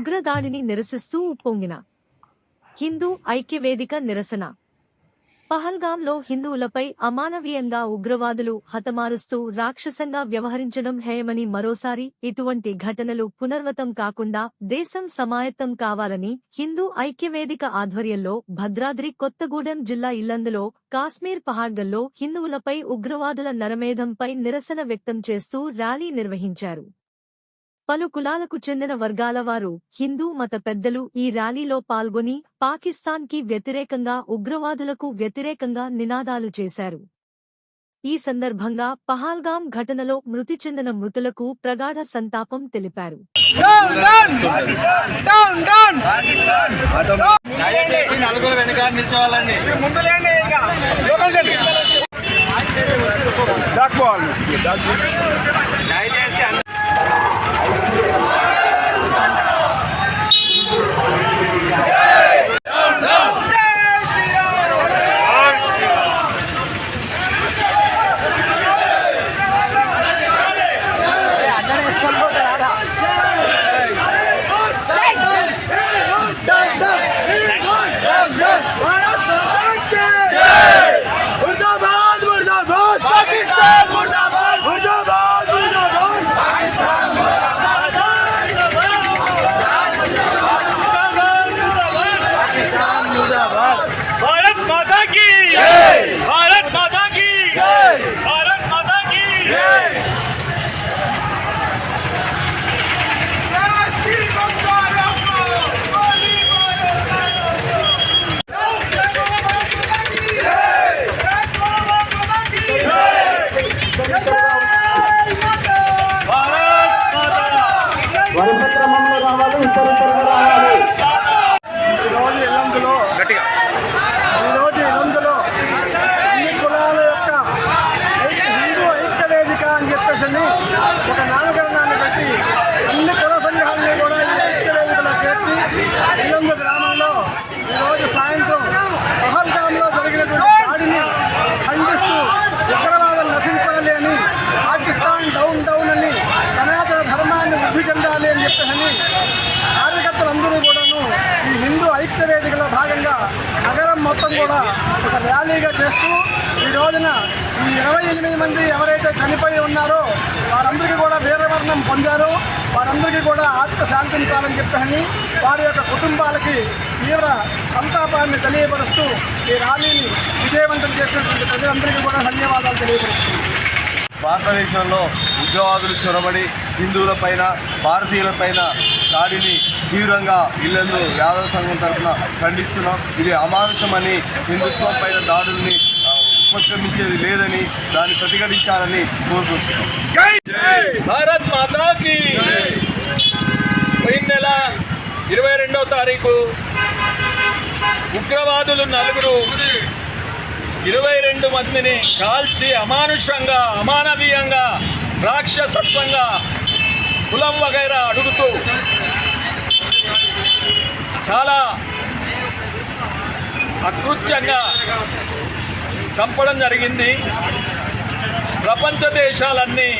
ఉగ్రదాడిని నిరసిస్తూ ఉప్పొంగిన హిందూ ఐక్యవేదిక నిరసన. పహల్గాంలో హిందువులపై అమానవీయంగా ఉగ్రవాదులు హతమారుస్తూ రాక్షసంగా వ్యవహరించడం హేయమని మరోసారి ఇటువంటి ఘటనలు పునర్వతం కాకుండా దేశం సమాయత్తం కావాలని హిందూ ఐక్యవేదిక ఆధ్వర్యంలో భద్రాద్రి కొత్తగూడెం జిల్లా ఇల్లందులో కాశ్మీర్ పహాడ్గల్లో హిందువులపై ఉగ్రవాదుల నరమేధంపై నిరసన వ్యక్తం చేస్తూ ర్యాలీ నిర్వహించారు. పలు కులాలకు చెందిన వర్గాల వారు హిందూ మత పెద్దలు ఈ ర్యాలీలో పాల్గొని పాకిస్తాన్కి వ్యతిరేకంగా ఉగ్రవాదులకు వ్యతిరేకంగా నినాదాలు చేశారు. ఈ సందర్భంగా పహాల్గాం ఘటనలో మృతి చెందిన మృతులకు ప్రగాఢ సంతాపం తెలిపారు. దయచేసి అని ఒక నామకరణాన్ని బట్టి అన్ని కుల సంఘాలని కూడా ఈ ఐక్య వేదికలో చేర్చి ఇల్లందు గ్రామంలో ఈరోజు సాయంత్రం పహల్గాంలో జరిగినటువంటి దాడిని ఖండిస్తూ ఉగ్రవాదం నశించాలి అని పాకిస్తాన్ డౌన్ డౌన్ అని సనాతన ధర్మాన్ని వృద్ధి చెందాలి అని చెప్పేసి కార్యకర్తలందరూ కూడాను ఈ హిందూ ఐక్య వేదికలో భాగంగా నగరం మొత్తం కూడా ఒక ర్యాలీగా చేస్తూ రోజున ఈ ఇరవై ఎనిమిది మంది ఎవరైతే చనిపోయి ఉన్నారో వారందరికీ కూడా వీరవర్ణం పొందారో. వారందరికీ కూడా ఆత్మ శాంతించాలని చెప్పని వారి యొక్క కుటుంబాలకి తీవ్ర సంతాపాన్ని తెలియపరుస్తూ ఈ ర్యాలీని విజయవంతం చేసినటువంటి ప్రజలందరికీ కూడా ధన్యవాదాలు తెలియపరుస్తున్నాను. భారతదేశంలో ఉగ్రవాదులు చొరబడి హిందువులపైన భారతీయులపైన దాడిని తీవ్రంగా ఇళ్ళను యాదవ సంఘం తరఫున ఖండిస్తున్నాం. ఇది అమానుషమని హిందుత్వం పైన దాడుల్ని ఉపక్రమించేది లేదని దాన్ని ప్రతిఘటించాలని కోరుకుంటున్నాం. భారత్ మాతా కి పోయిన నెల ఇరవై రెండవ తారీఖు ఉగ్రవాదులు నలుగురు ఇరవై రెండు మందిని కాల్చి అమానుషంగా అమానవీయంగా రాక్షసత్వంగా కులం వగైరా అడుగుతూ చాలా అకృత్యంగా చంపడం జరిగింది. ప్రపంచ దేశాలన్నీ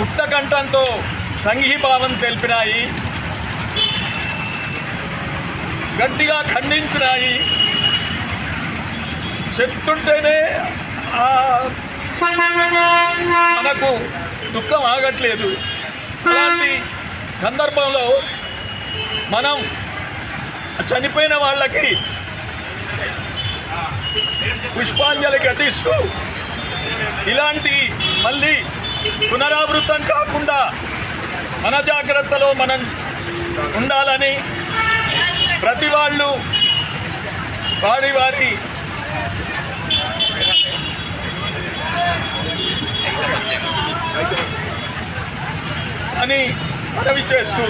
ఉత్తకంఠంతో సంఘీభావం తెలిపినాయి. గట్టిగా ఖండించినాయి. చెప్తుంటేనే మనకు దుఃఖం ఆగట్లేదు. అలాంటి సందర్భంలో మనం చనిపోయిన వాళ్ళకి పుష్పాంజలి ఘటిస్తూ ఇలాంటి మళ్ళీ పునరావృతం కాకుండా మన జాగ్రత్తలో మనం ఉండాలని ప్రతి వాళ్ళు వారి వారి అని మనవి చేస్తూ